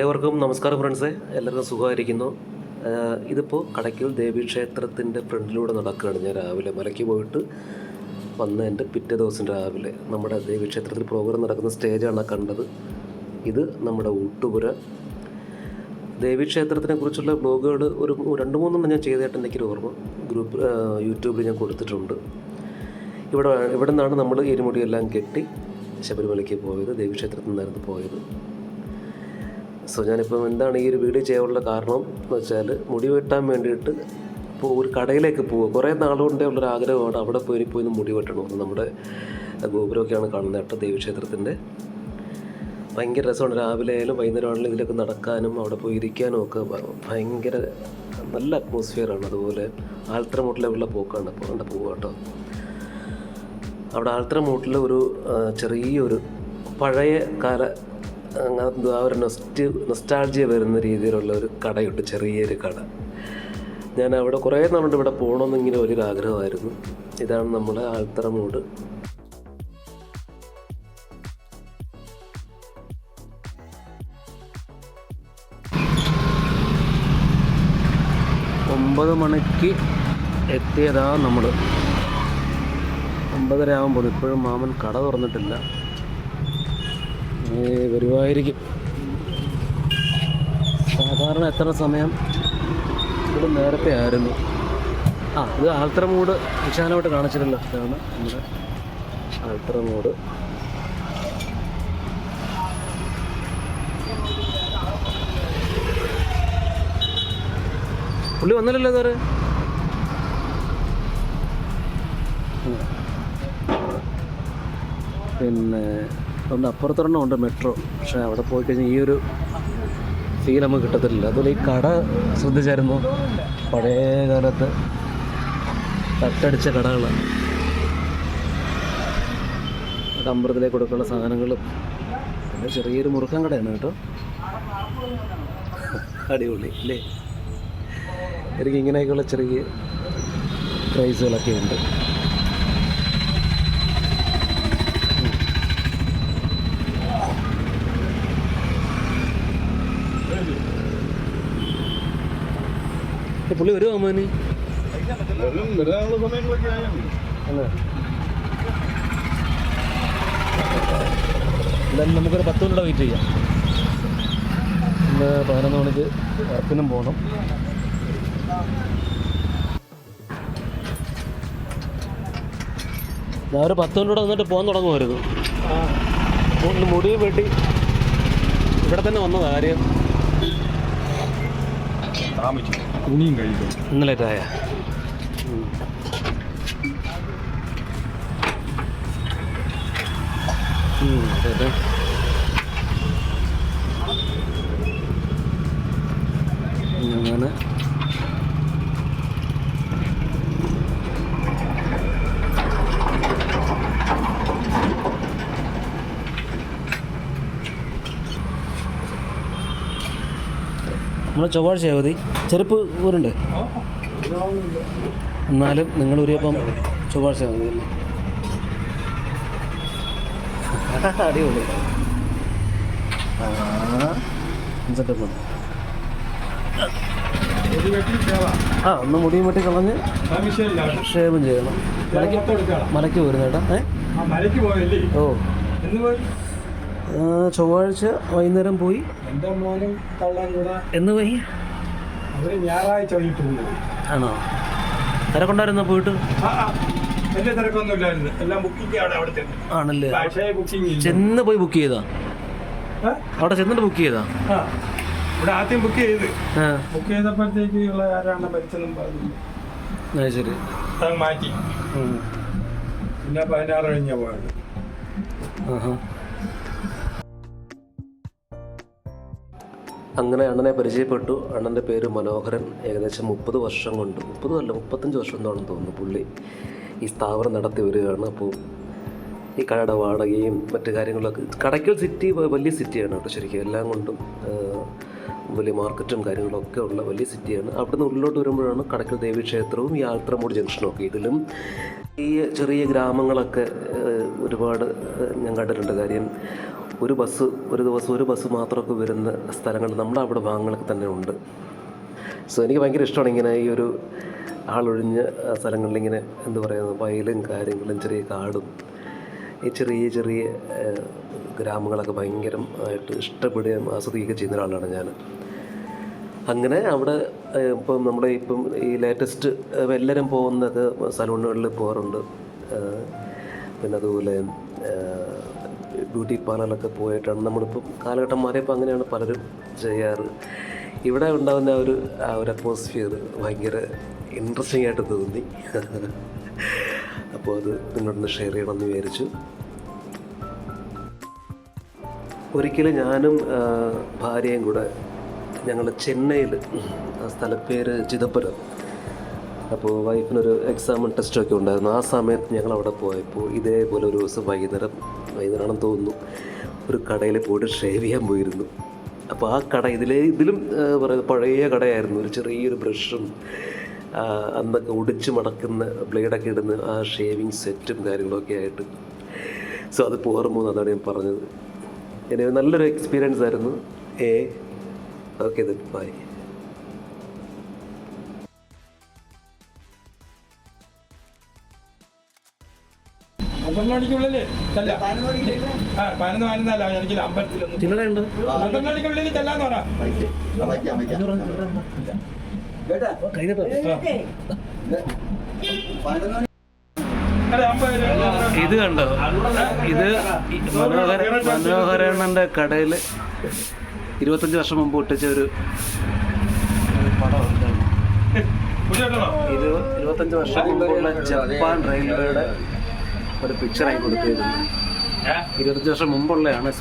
ഏവർക്കും നമസ്കാരം ഫ്രണ്ട്സേ. എല്ലാവർക്കും സുഖമായിരിക്കുന്നു. ഇതിപ്പോൾ കടയ്ക്കൽ ദേവീക്ഷേത്രത്തിന്റെ ഫ്രണ്ടിലൂടെ നടക്കുകയാണ്. ഞാൻ രാവിലെ മലയ്ക്ക് പോയിട്ട് വന്നതിന്റെ പിറ്റേ ദിവസം രാവിലെ നമ്മുടെ ദേവീക്ഷേത്രത്തിൽ പ്രോഗ്രാം നടക്കുന്ന സ്റ്റേജാണ് കണ്ടത്. ഇത് നമ്മുടെ ഊട്ടുപുര. ദേവീക്ഷേത്രത്തിനെ കുറിച്ചുള്ള ബ്ലോഗുകൾ ഒരു രണ്ട് മൂന്നെണ്ണം ഞാൻ ചെയ്തതായിട്ട് എനിക്കൊരു ഓർമ്മ. ഗ്രൂപ്പ് യൂട്യൂബിൽ ഞാൻ കൊടുത്തിട്ടുണ്ട്. ഇവിടെ ഇവിടെ നിന്നാണ് നമ്മൾ ഇരുമുടിയെല്ലാം കെട്ടി ശബരിമലയ്ക്ക് പോയത് ദേവീക്ഷേത്രത്തിൽ നിന്നായിരുന്നു പോയത്. സോ ഞാനിപ്പം എന്താണ് ഈ ഒരു വീഡിയോ ചെയ്യാനുള്ള കാരണം എന്ന് വെച്ചാൽ മുടി വെട്ടാൻ വേണ്ടിയിട്ട് ഇപ്പോൾ ഒരു കടയിലേക്ക് പോവുക. കുറേ നാളുകൊണ്ടേ ഉള്ളൊരു ആഗ്രഹമാണ് അവിടെ പോയി പോയി ഒന്ന് മുടി വെട്ടണം. നമ്മുടെ ഗോപുരമൊക്കെയാണ് കാണുന്നത് കേട്ടോ ദേവീക്ഷേത്രത്തിന്റെ. ഭയങ്കര രസമാണ്. രാവിലെ ആയാലും വൈകുന്നേരം ആണെങ്കിലും ഇതിലൊക്കെ നടക്കാനും അവിടെ പോയി ഇരിക്കാനും ഒക്കെ ഭയങ്കര നല്ല അറ്റ്മോസ്ഫിയറാണ് അതുപോലെ ആൽത്തറമൂട്ടിലുള്ള പോക്കാണ് അപ്പോൾ അവിടെ പോവുക കേട്ടോ. അവിടെ ആൽത്തറമൂട്ടിൽ ഒരു ആ, ചെറിയൊരു പഴയ കാല ആ ഒരു നൊസ്റ്റ് നൊസ്റ്റാൾജിയ വരുന്ന രീതിയിലുള്ള ഒരു കടയുണ്ട് ചെറിയൊരു കട. ഞാൻ അവിടെ കുറേ നാളുണ്ട് ഇവിടെ പോകണമെന്നിങ്ങനെ ഒരു ആഗ്രഹമായിരുന്നു ഇതാണ് നമ്മുടെ ആൽത്തറമൂട് ഒമ്പത് മണിക്ക് എത്തിയതാണ് നമ്മൾ ഒമ്പതര ആകുമ്പോൾ ഇപ്പോഴും മാമൻ കട തുറന്നിട്ടില്ല. വരുമായിരിക്കും സാധാരണ എത്ര സമയം? ഇവിടെ നേരത്തെ ആയിരുന്നു. ആ ഇത് ആൽത്തറമൂട് വിശാലമായിട്ട് കാണിച്ചിട്ടുള്ള ഇതാണ് നമ്മുടെ ആൽത്തറമൂട് പുള്ളി വന്നില്ലല്ലോ സാറ് പിന്നെ ഒന്ന് അപ്പുറത്തൊരെണ്ണം ഉണ്ട് മെട്രോ. പക്ഷേ അവിടെ പോയി കഴിഞ്ഞാൽ ഈ ഒരു ഫീൽ നമുക്ക് കിട്ടത്തില്ല അതുപോലെ ഈ കട ശ്രദ്ധിച്ചായിരുന്നു? പഴയ കാലത്ത് തട്ടടിച്ച കടകളാണ്. അമ്പലത്തിലേക്ക് കൊടുക്കാനുള്ള സാധനങ്ങളും പിന്നെ ചെറിയൊരു മുറുക്കം കടയാണ് കേട്ടോ. അടിപൊളി അല്ലേ? എനിക്ക് ഇങ്ങനെയൊക്കെയുള്ള ചെറിയ പ്രൈസുകളൊക്കെ ഉണ്ട്. പുള്ളി വരുമോ അമ്മാന് എന്തായാലും നമുക്കൊരു പത്ത് മിനിറ്റ് വെയിറ്റ് ചെയ്യാം. ഇന്ന് പതിനൊന്ന് മണിക്ക് വർക്കിനും പോകണം ഞാൻ ഒരു പത്ത് മിനിറ്റ് വന്നിട്ട് പോകാൻ തുടങ്ങുമായിരുന്നു. ഒന്ന് മുടി വെട്ടി. ഇവിടെ തന്നെ വന്നതാ കാര്യം തുണിയും കഴിക്കും ഇന്നലെ ആയ അതെ അങ്ങനെ. നമ്മൾ ചൊവ്വാഴ്ച അവധി. ചെറുപ്പ് ഊരുണ്ട്. എന്നാലും നിങ്ങൾ ഊരിയപ്പം ചൊവ്വാഴ്ച അവധി? അടിപൊളി. ആ. ഒരു ഒന്ന് മുടിയും വെട്ടി കളഞ്ഞ് ക്ഷേമം ഷേവും ചെയ്യണം. മലയ്ക്ക് പോയിരുന്നേട്ടാ. മലയ്ക്ക് ഏ ഓ. ചൊവ്വാഴ്ച വൈകുന്നേരം പോയി. എന്റെ മോനും തള്ളാൻ കൂടെ എന്ന് പോയി അവർ ഞായറാഴ്ച വൈകിട്ട് പോകുന്നത് ആണോ? തിരക്കുണ്ടായിരുന്നോ പോയിട്ട്? വലിയ തിരക്കൊന്നുമില്ലായിരുന്നു എല്ലാം ബുക്കിംഗ് അവിടെ അവിടെ ചെന്ന്. ആണല്ലേ? പക്ഷേ ബുക്കിംഗ് ചെന്ന് പോയി ബുക്ക് ചെയ്താ? അവിടെ ചെന്നിട്ട് ബുക്ക് ചെയ്താ? ഇവിടെ ആദ്യം ബുക്ക് ചെയ്ത്. ബുക്ക് ചെയ്തപ്പോഴത്തേക്ക് ഉള്ള ആരാണ് ഭരിച്ചതെന്നും പറഞ്ഞു ശരി. മാറ്റി. പിന്നെ പതിനാറ് കഴിഞ്ഞാൽ പോയത്. അങ്ങനെ അണ്ണനെ പരിചയപ്പെട്ടു. അണ്ണന്റെ പേര് മനോഹരൻ. ഏകദേശം മുപ്പത് വർഷം കൊണ്ട് മുപ്പതും അല്ല മുപ്പത്തഞ്ച് വർഷം എന്താണെന്ന് തോന്നുന്നു പുള്ളി ഈ സ്ഥാപനം നടത്തി വരികയാണ്. അപ്പോൾ ഈ കടയുടെ വാടകയും മറ്റു കാര്യങ്ങളൊക്കെ കടയ്ക്കൽ സിറ്റി വലിയ സിറ്റിയാണ് കേട്ടോ ശരിക്കും. എല്ലാം കൊണ്ടും വലിയ മാർക്കറ്റും കാര്യങ്ങളൊക്കെ ഉള്ള വലിയ സിറ്റിയാണ് അവിടെ നിന്ന് ഉള്ളിലോട്ട് വരുമ്പോഴാണ് കടയ്ക്കൽ ദേവീക്ഷേത്രവും ഈ ആൽത്രമൂട് ജംഗ്ഷനും ഒക്കെ ഇതിലും. ഈ ചെറിയ ഗ്രാമങ്ങളൊക്കെ ഒരുപാട് ഞാൻ കണ്ടിട്ടുണ്ട് കാര്യം. ഒരു ബസ് ഒരു ദിവസം ഒരു ബസ് മാത്രമൊക്കെ വരുന്ന സ്ഥലങ്ങൾ നമ്മുടെ അവിടെ ഭാഗങ്ങളൊക്കെ തന്നെ ഉണ്ട്. സോ എനിക്ക് ഭയങ്കര ഇഷ്ടമാണ് ഇങ്ങനെ ഈ ഒരു ആളൊഴിഞ്ഞ സ്ഥലങ്ങളിലിങ്ങനെ എന്ത് പറയുന്നത് വയലും കാര്യങ്ങളും ചെറിയ കാടും ഈ ചെറിയ ചെറിയ ഗ്രാമങ്ങളൊക്കെ ഭയങ്കരമായിട്ട് ഇഷ്ടപ്പെടുകയും ആസ്വദിക്കുകയൊക്കെ ചെയ്യുന്ന ഒരാളാണ് ഞാൻ. അങ്ങനെ അവിടെ ഇപ്പം നമ്മുടെ ഇപ്പം ഈ ലേറ്റസ്റ്റ് എല്ലാവരും പോകുന്നൊക്കെ സലൂണുകളിൽ പോകാറുണ്ട്. പിന്നെ അതുപോലെ ബ്യൂട്ടി പാർലറിലൊക്കെ പോയിട്ടാണ്. നമ്മളിപ്പം കാലഘട്ടം മാറിയപ്പോൾ അങ്ങനെയാണ് പലരും ചെയ്യാറ്. ഇവിടെ ഉണ്ടാകുന്ന ആ ഒരു ആ ഒരു അറ്റ്മോസ്ഫിയർ ഭയങ്കര ഇൻട്രസ്റ്റിംഗ് ആയിട്ട് തോന്നി. അപ്പോൾ അത് നിങ്ങളൊന്ന് ഷെയർ ചെയ്യണമെന്ന് വിചാരിച്ചു. ഒരിക്കലും ഞാനും ഭാര്യയും കൂടെ ഞങ്ങൾ ചെന്നൈയിൽ ആ സ്ഥലപ്പേര് ചിദംബരം. അപ്പോൾ വൈഫിനൊരു എക്സാമും ടെസ്റ്റൊക്കെ ഉണ്ടായിരുന്നു. ആ സമയത്ത് ഞങ്ങൾ അവിടെ പോയപ്പോൾ ഇതേപോലെ ഒരു ദിവസം വൈകുന്നേരം വൈകുന്നേരമാണെന്ന് തോന്നുന്നു. ഒരു കടയിൽ പോയിട്ട് ഷേവ് ചെയ്യാൻ പോയിരുന്നു. അപ്പോൾ ആ കട ഇതിലെ ഇതിലും പറയുന്നത് പഴയ കടയായിരുന്നു. ഒരു ചെറിയൊരു ബ്രഷും അന്നൊക്കെ ഒടിച്ച് മടക്കുന്ന ബ്ലേഡൊക്കെ ഇടുന്ന ആ ഷേവിങ് സെറ്റും കാര്യങ്ങളൊക്കെ ആയിട്ട്. സോ അത് പോറുമ്പോൾ അതാണ് ഞാൻ പറഞ്ഞത്. എന്റെ നല്ലൊരു എക്സ്പീരിയൻസ് ആയിരുന്നു. ഏ ഓക്കെ ബൈ പന്ത്രണ്ട് മണിക്കുള്ളിൽ ചെല്ല. ആ പതിനൊന്ന് പതിനൊന്നല്ല എനിക്കില്ല അമ്പലത്തിലൊന്നും. ചില്ലറയുണ്ട് പന്ത്രണ്ട് മണിക്കുള്ളിൽ ചെല്ലാന്ന് പറ. അതെ അമ്പത് രൂപ. ഇത് കണ്ടോ? ഇത് മനോഹര മനോഹരണന്റെ കടയിൽ ഇരുപത്തഞ്ച് വർഷം മുമ്പ് ഒട്ടിച്ച ഒരു പടം ഇരുപത്തഞ്ച് വർഷം മുമ്പുള്ള ജപ്പാൻ റെയിൽവേയുടെ ഒരു പിക്ചറായി കൊടുത്തിരുന്നു. ഇരുപത്തഞ്ച് വർഷം മുമ്പുള്ളതാണ്.